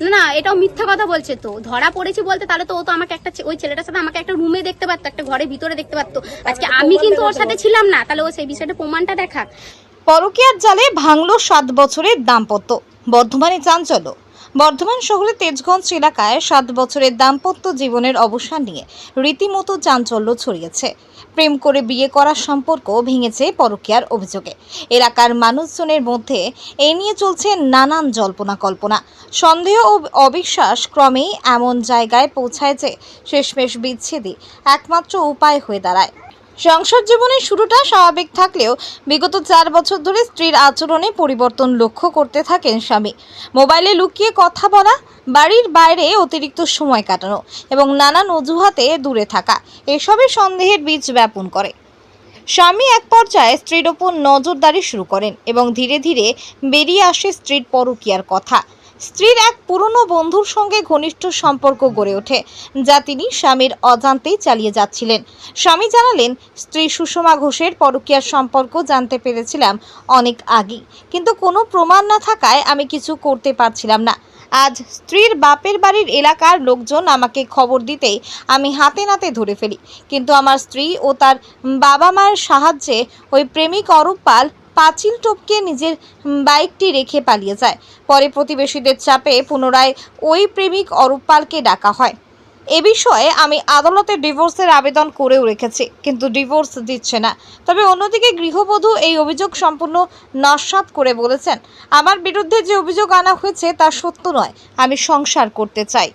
না না এটাও মিথ্যা কথা বলছে তো। ধরা পড়েছি বলতে তাহলে তো ও তো আমাকে একটা ওই ছেলেটার সাথে আমাকে একটা রুমে দেখতে পারতো একটা ঘরের ভিতরে দেখতে পারতো। আজকে আমি কিন্তু ওর সাথে ছিলাম না তাহলে ও সেই বিষয়টা প্রমাণটা দেখাক। পরকীয়ার জালে ভাঙলো সাত বছরের দাম্পত্য। বর্ধমানে চাঞ্চল্য। বর্ধমান শহরের তেজগঞ্জ এলাকায় সাত বছরের দাম্পত্য জীবনের অবসান নিয়ে রীতিমতো চাঞ্চল্য ছড়িয়েছে। প্রেম করে বিয়ে করার সম্পর্ক ভেঙেছে পরকীয়ার অভিযোগে। এলাকার মানুষজনের মধ্যে এ নিয়ে চলছে নানান জল্পনা কল্পনা। সন্দেহ ও অবিশ্বাস ক্রমেই এমন জায়গায় পৌঁছায় যে শেষমেশ বিচ্ছেদই একমাত্র উপায় হয়ে দাঁড়ায়। সংসার জীবনের শুরুটা স্বাভাবিক থাকলেও বিগত চার বছর ধরে স্ত্রীর আচরণে পরিবর্তন লক্ষ্য করতে থাকেন স্বামী। মোবাইলে লুকিয়ে কথা বলা, বাড়ির বাইরে অতিরিক্ত সময় কাটানো এবং নানান অজুহাতে দূরে থাকা এসবই সন্দেহের বীজ ব্যাপন করে। স্বামী এক পর্যায়ে স্ত্রীর ওপর নজরদারি শুরু করেন এবং ধীরে ধীরে বেরিয়ে আসে স্ত্রীর পরকীয়ার কথা। স্ত্রীর এক পুরনো বন্ধুর সঙ্গে ঘনিষ্ঠ সম্পর্ক গড়ে ওঠে, যা তিনি স্বামীর অজান্তেই চালিয়ে যাচ্ছিলেন। স্বামী জানালেন, স্ত্রী সুষমা ঘোষের পরকীয়ার সম্পর্ক জানতে পেরেছিলাম অনেক আগেই, কিন্তু কোনো প্রমাণ না থাকায় আমি কিছু করতে পারছিলাম না। আজ স্ত্রীর বাপের বাড়ির এলাকার লোকজন আমাকে খবর দিতেই আমি হাতে নাতে ধরে ফেলি। কিন্তু আমার স্ত্রী ও তার বাবা মায়ের সাহায্যে ওই প্রেমিক অরূপ পাল পাঁচিল টপকে নিজের বাইকটি রেখে পালিয়ে যায়। পরে প্রতিবেশীদের চাপে পুনরায় ওই প্রেমিক অরূপ পালকে ডাকা হয়। এ বিষয়ে আমি আদালতে ডিভোর্সের আবেদন করেও রেখেছি, কিন্তু ডিভোর্স দিচ্ছে না। তবে অন্যদিকে গৃহবধূ এই অভিযোগ সম্পূর্ণ নস্বাত করে বলেছেন, আমার বিরুদ্ধে যে অভিযোগ আনা হয়েছে তা সত্য নয়, আমি সংসার করতে চাই।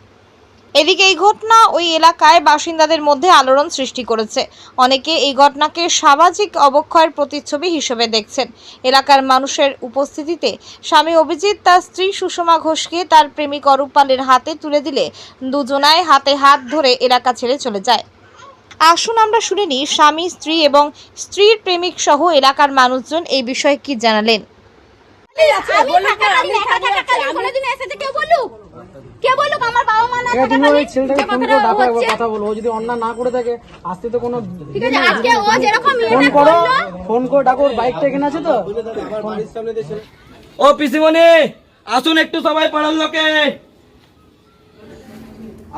এদিকে এই ঘটনা ওই এলাকায় বাসিন্দাদের মধ্যে আলোড়ন সৃষ্টি করেছে অনেকে এই ঘটনাকে সামাজিক অবক্ষয়ের প্রতিচ্ছবি হিসেবে দেখছেন এলাকার মানুষের উপস্থিতিতে স্বামী অভিজিৎ তার স্ত্রী সুষমা ঘোষকে তার প্রেমিক অরূপালের হাতে তুলে দিলে দুজনায় হাতে হাত ধরে এলাকা ছেড়ে চলে যায় আসুন আমরা শুনে নিই স্বামী স্ত্রী এবং স্ত্রীর প্রেমিক সহ এলাকার মানুষজন এই বিষয়ে কি জানালেন আমি থাকা কালীন, একা থাকা কালীন কোনোদিন এসেছে কেউ বলুক কে বলুক আমার বাবা মা না এবার তুমি ওই ছেলেটাকে ফোন করে ডাকো একবার কথা বলো। ও যদি অন্যায় না করে থাকে আসতে তো কোনো ঠিক আছে আজকে ও যেরকম ফোন করো ফোন করে ডাকো ওর বাইকটা এখানে আছে তো। ও পিসিমণি আসুন একটু সবাই পাড়ার লোকে।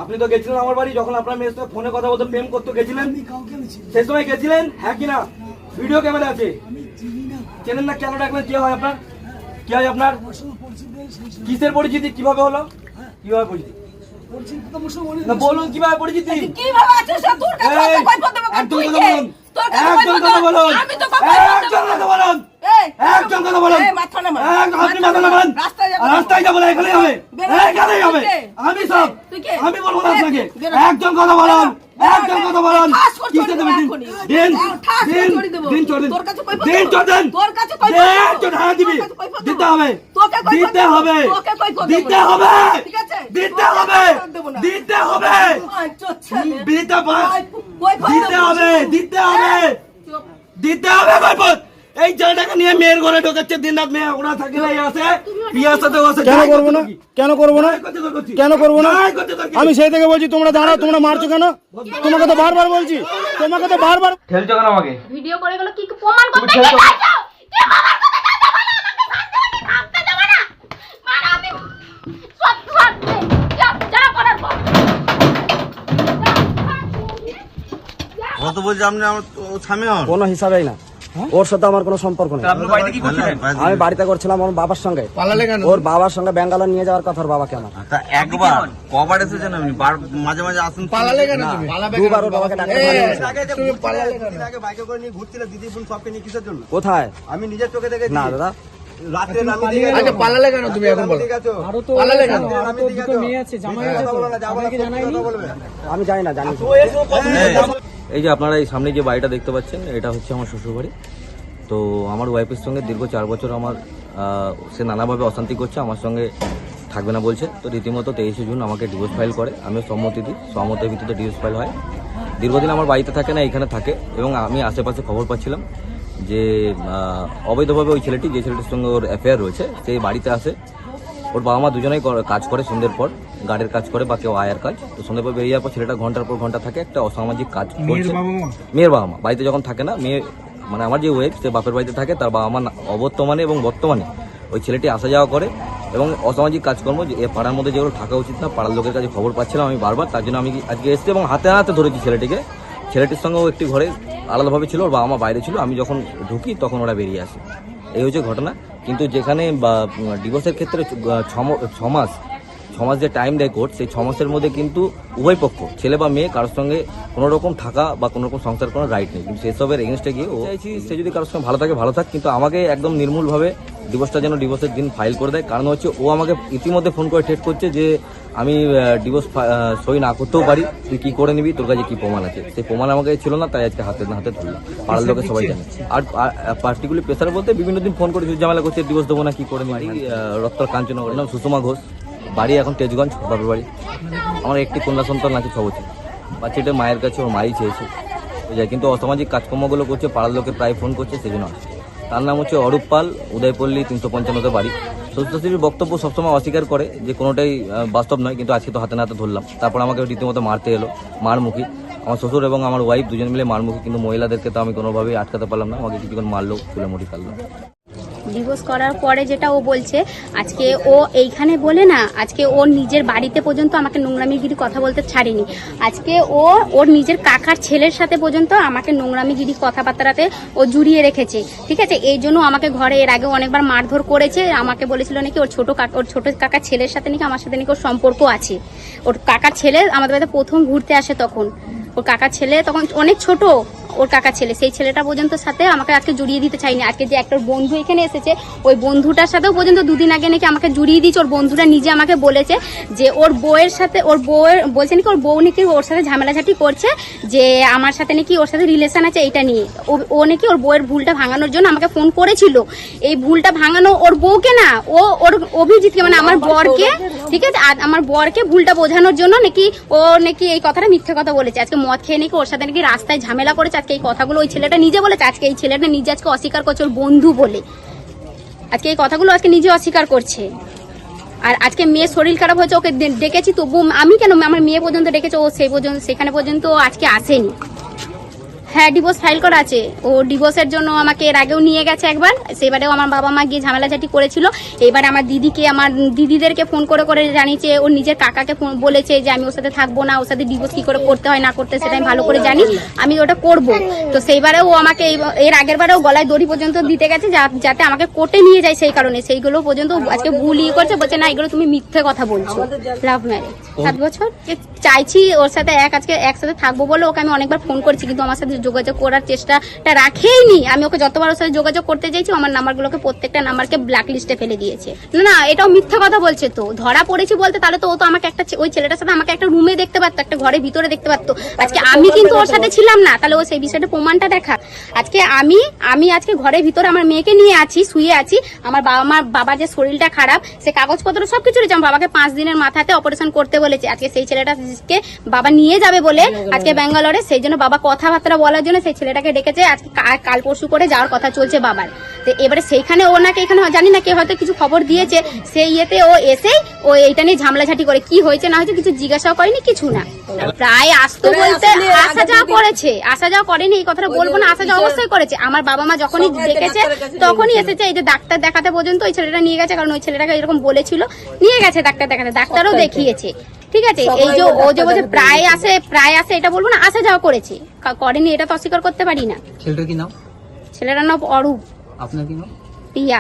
আপনি তো গেছিলেন আমার বাড়ি যখন আপনার মেয়ের সঙ্গে ফোনে কথা বলতে প্রেম করতে গেছিলেন? সেই সময় গেছিলেন? হ্যাঁ কিনা ভিডিও ক্যামেরা আছে? চেনেন না কেন ডাকলেন? কে হয় আপনার? কি হয় আপনার? কিসের পরিচিতি? কীভাবে হলো? কীভাবে পরিচিতি? বলুন কীভাবে পরিচিতি? কীভাবে সব? কাছে কথা? বলুন। কথা আমি তো কই পদ্ম একজন কথা বলুন। এই, কথা বলুন। মাথা নামা। এক- আপনি মাথা মাথা নামান। রাস্তায় যাব। না এখানেই হবে। বেরো। এখানেই হবে। আমি সব। তুই কে? আমি বলব না আপনাকে। কথা বলুন। বেরো। কথা বলুন করে দিন। দিন দিন চড়ি। দিন দিন চড় দিন তোর কাছে কই দিন? চড় হ্যাঁ দিবি পদ্ম? দিতে হবে তোকে কই দিতে? হবে তোকে কই পদ্ম দিতে? হবে ঠিক আছে? দিতে হবে। দিতে হবে। দিতে হবে? দিতে হবে। দিতে এই ছেলেটাকে নিয়ে মেয়ের ঘরে ঢোকাচ্ছে দিন রাত মেয়ে ওরা থাকে না পিয়ার সাথে বসে কেন করব না কেন করব না। কেন করব না। আমি সেই থেকে বলছি তোমরা দাঁড়াও তোমরা মারছো কেন তোমাকে তো বারবার বলছি তোমাকে তো বারবার ঠেলছো কেন আমাকে ভিডিও করে গেলো কি প্রমাণ করতে কে দাও। চাইছো? কে প্রমাণ করতে চাইছো বলো? আমাকে শান্তি আমি থাকতে দেবো না। আমি সত্যি যা যা করার কর। ও তো বলছে আপনি আমার স্বামী হন কোনো হিসাবেই না ওর সাথে আমার কোনো সম্পর্ক নেই। আপনি বাড়িতে কি করছিলেন? আমি বাড়িতে করছিলাম আমার বাবার সঙ্গে। ওর বাবার সঙ্গে ব্যাঙ্গালোর নিয়ে যাওয়ার কথা ওর বাবাকে আমার। একবার কবার এসেছেন আপনি? মাঝে মাঝে আসুন। পালালে কেন দুবার ওর বাবাকে ডাক্তার বাইকে করে নিয়ে ঘুরছিলে দিদি বোন সবকে নিয়ে কিসের জন্য? কোথায়? আমি নিজের চোখে দেখেছি। না দাদা। আচ্ছা পালালে কেন তুমি এখন বলো? পালালে কেন? আমি জানি না জানি না। এই যে আপনারা এই সামনে যে বাড়িটা দেখতে পাচ্ছেন, এটা হচ্ছে আমার শ্বশুরবাড়ি। তো আমার ওয়াইফের সঙ্গে দীর্ঘ চার বছর আমার সে নানাভাবে অশান্তি করছে, আমার সঙ্গে থাকবে না বলছে। তো রীতিমতো তেইশে জুন আমাকে ডিভোর্স ফাইল করে। আমিও সম্মতি দিই সহমতের ভিত্তিতে ডিভোর্স ফাইল হয়। দীর্ঘদিন আমার বাড়িতে থাকে না, এখানে থাকে। এবং আমি আশেপাশে খবর পাচ্ছিলাম যে অবৈধভাবে ওই ছেলেটি, যে ছেলেটির সঙ্গে ওর অ্যাফেয়ার রয়েছে সেই বাড়িতে আসে। ওর বাবা মা দুজনেই কাজ করে সন্ধ্যের পর গার্ডের কাজ করে বা কেউ আয়ার কাজ। তো সন্ধ্যের পর বেরিয়ে যাওয়ার পর ছেলেটা ঘণ্টার পর ঘণ্টা থাকে একটা অসামাজিক কাজ করছে। মেয়ের বাবা মা বাড়িতে যখন থাকে না মেয়ে মানে আমার যে ওয়েব সে বাপের বাড়িতে থাকে তার বাবা মা অবর্তমানে এবং বর্তমানে ওই ছেলেটি আসা যাওয়া করে এবং অসামাজিক কাজকর্ম যে এ পাড়ার মধ্যে যেগুলো থাকা উচিত না পাড়ার লোকের কাছে খবর পাচ্ছিলাম আমি বারবার তার জন্য আমি আজকে এসেছি এবং হাতে হাতে ধরেছি ছেলেটিকে। ছেলেটির সঙ্গেও একটি ঘরে আলাদাভাবে ছিল ওর বাবা মা বাইরে ছিল। আমি যখন ঢুকি তখন ওরা বেরিয়ে আসে। এই হচ্ছে ঘটনা। কিন্তু যেখানে ডিভোর্সের ক্ষেত্রে ছ মাস ছ মাস যে টাইম দেয় কোর্ট সেই ছ মাসের মধ্যে কিন্তু উভয় পক্ষ ছেলে বা মেয়ে কারোর সঙ্গে কোনো রকম থাকা বা কোনো রকম সংসার করার রাইট নেই। কিন্তু সেসবের এগেনস্টে গিয়ে ও চাইছি সে যদি কারোর সঙ্গে ভালো থাকে ভালো থাক কিন্তু আমাকে একদম নির্মূলভাবে ডিভোর্সটা যেন ডিভোর্সের দিন ফাইল করে দেয়। কারণ হচ্ছে ও আমাকে ইতিমধ্যে ফোন করে ঠেট করছে যে আমি ডিভোর্স সই না করতেও পারি তুই কি করে নিবি তোর কাছে কি প্রমাণ আছে? সেই প্রমাণ আমাকে ছিল না তাই আজকে হাতে না হাতে ধরলাম। পাড়ার লোকে সবাই জানে। আর পার্টিকুলার প্রেশার বলতে বিভিন্ন দিন ফোন করে ঝামেলা করছে ডিভোর্স দেবো না কি করে নিবি? রক্তর কাঞ্চনগর নাম সুষমা ঘোষ। বাড়ি এখন তেজগঞ্জ, বাপের বাড়ি। আমার একটি কন্যা সন্তান আছে, ছ বছর। বাচ্চাটা মায়ের কাছে, ওর মাই চেয়েছে। বুঝলি? কিন্তু অসামাজিক কাজকর্মগুলো করছে, পাড়ার লোকে প্রায় ফোন করছে, সেই জন্য। তার নাম হচ্ছে অরূপ পাল, উদয়পল্লী, তিনশো পঞ্চান্নতে বাড়ি। শ্বশুরশাশুড়ির বক্তব্য সবসময় অস্বীকার করে যে, কোনোটাই বাস্তব নয়, কিন্তু আজকে তো হাতে নাতে ধরলাম। তারপর আমাকে রীতিমতো মারতে এলো, মারমুখী। আমার শ্বশুর এবং আমার ওয়াইফ দুজন মিলে মারমুখী, কিন্তু মহিলাদেরকে তো আমি কোনোভাবেই আটকাতে পারলাম না। আমাকে কিছুক্ষণ মারলো, তুলে মুড়ি ফেলল ডিভোর্স করার পরে যেটা ও বলছে, আজকে ও এইখানে বলে না, আজকে ওর নিজের বাড়িতে পর্যন্ত আমাকে নোংরামিগিরি কথা বলতে ছাড়েনি। আজকে ও, ওর নিজের কাকার ছেলের সাথে পর্যন্ত আমাকে নোংরামিগিরি কথাবার্তাতে ও জুড়িয়ে রেখেছে, ঠিক আছে? এই জন্য আমাকে ঘরে এর আগে অনেকবার মারধর করেছে, আমাকে বলেছিল নাকি ওর ছোট কাকা, ওর ছোট কাকার ছেলের সাথে নাকি আমার সাথে নাকি ওর সম্পর্ক আছে। ওর কাকার ছেলে আমাদের বাড়িতে প্রথম ঘুরতে আসে তখন। ওর কাকার ছেলে তখন অনেক ছোট ওর কাকা ছেলে। সেই ছেলেটা পর্যন্ত সাথে আমাকে আজকে জড়িয়ে দিতে চাইনি। আজকে যে একটা বন্ধু এখানে এসেছে ওই বন্ধুটার সাথেও পর্যন্ত দুদিন আগে নাকি আমাকে জড়িয়ে দিয়েছে। ওর বন্ধুটা নিজে আমাকে বলেছে যে ওর বউয়ের সাথে ওর বউয়ের বলছে নাকি ওর বউ নাকি ওর সাথে ঝামেলাঝাটি করছে যে আমার সাথে নাকি ওর সাথে রিলেশন আছে এইটা নিয়ে। ও- ও নাকি ওর বউয়ের ভুলটা ভাঙানোর জন্য আমাকে ফোন করেছিল। এই ভুলটা ভাঙানো ওর বউকে না ও ওর অভিজিৎকে মানে আমার বরকে ঠিক আছে? আর আমার বরকে ভুলটা বোঝানোর জন্য নাকি ও নাকি এই কথাটা মিথ্যে কথা বলেছে। আজকে মদ খেয়ে নাকি ওর সাথে নাকি রাস্তায় ঝামেলা করেছে। আজকে এই কথাগুলো ওই ছেলেটা নিজে বলেছে। আজকে এই ছেলেটা নিজে আজকে অস্বীকার করছে ওর বন্ধু বলে। আজকে এই কথাগুলো আজকে নিজে অস্বীকার করছে। আর আজকে মেয়ের শরীর খারাপ হয়েছে, ওকে ডেকেছি তবু আমি কেন? আমার মেয়ে পর্যন্ত ডেকেছে, ও সেই পর্যন্ত, সেখানে পর্যন্ত আজকে আসেনি। হ্যাঁ ডিভোর্স ফাইল করা আছে। ও ডিভোর্সের জন্য আমাকে এর আগেও নিয়ে গেছে একবার। সেবারেও আমার বাবা মা গিয়ে ঝামেলাঝাটি করেছিল। এবার আমার দিদিকে আমার দিদিদেরকে ফোন করে করে জানিয়েছে ওর নিজের কাকাকে ফোন বলেছে যে আমি ওর সাথে থাকব না ওর সাথে ডিভোর্স কি করে করতে হয় না করতে সেটা আমি ভালো করে জানি। আমি ওটা করব। তো সেইবারে ও আমাকে এর আগের বারেও গলায় দড়ি পর্যন্ত দিতে গেছে যা- যাতে আমাকে কোর্টে নিয়ে যায় সেই কারণে। সেইগুলো পর্যন্ত আজকে ভুল ইয়ে করছে বলছে না এগুলো তুমি মিথ্যে কথা বলছো। লাভ ম্যারেজ সাত বছর? চাইছি ওর সাথে এক আজকে একসাথে থাকব বলে ওকে আমি অনেকবার ফোন করেছি কিন্তু আমার সাথে যোগাযোগ করার চেষ্টাটা রাখেইনি। আমি ওকে যতবার ওর সাথে যোগাযোগ করতে চাইছি আমার নাম্বারগুলোকে প্রত্যেকটা নাম্বারকে ব্ল্যাক লিস্টে ফেলে দিয়েছে। না না এটাও মিথ্যা কথা বলছে তো। ধরা পড়েছি বলতে তাহলে তো ও তো আমাকে একটা ওই ছেলেটার সাথে আমাকে একটা রুমে দেখতে পারতো একটা ঘরের ভিতরে দেখতে পারতো। আজকে আমি কিন্তু ওর সাথে ছিলাম না তাহলে ও সেই বিষয়টা প্রমাণটা দেখা। আজকে আমি আমি আজকে ঘরের ভিতরে আমার মেয়েকে নিয়ে আছি শুয়ে আছি। আমার বাবা মার বাবার যে শরীরটা খারাপ সে কাগজপত্র সবকিছু রয়েছে। আমার বাবাকে পাঁচ দিনের মাথাতে অপারেশন করতে বলেছে। আজকে সেই ছেলেটাকে বাবা নিয়ে যাবে বলে আজকে ব্যাঙ্গালোরে সেই জন্য বাবা কথাবার্তা বলার জন্য সেই ছেলেটাকে ডেকেছে। আজকে কাল পরশু করে যাওয়ার কথা চলছে বাবার। তো এবারে সেইখানে ও নাকি এখানে জানি না কে হয়তো কিছু খবর দিয়েছে সেই ইয়েতে ও এসেই ও এইটা নিয়ে ঝামলাঝাটি করে। কি হয়েছে না হয়েছে কিছু জিজ্ঞাসাও করেনি কিছু না। প্রায় আসতো বলতে আসা যাওয়া করেছে আসা যাওয়া করেনি এই কথাটা বলব না আসা যাওয়া অবশ্যই করেছে। আমার বাবা মা যখনই দেখেছে তখনই এসেছে এই যে ডাক্তার দেখাতে পর্যন্ত ওই ছেলেটা নিয়ে গেছে কারণ ওই ছেলেটাকে এরকম বলেছিল নিয়ে গেছে ডাক্তার দেখাতে ডাক্তারও দেখিয়েছে। ঠিক আছে? এই যে ও যে বলছে প্রায় আসে প্রায় আসে এটা বলব না আসা যাওয়া করেছে। করেনি এটা তো অস্বীকার করতে পারি না। ছেলেটার কি নাম? ছেলেটার নাম অরূপ। আপনার কি নাম? রিয়া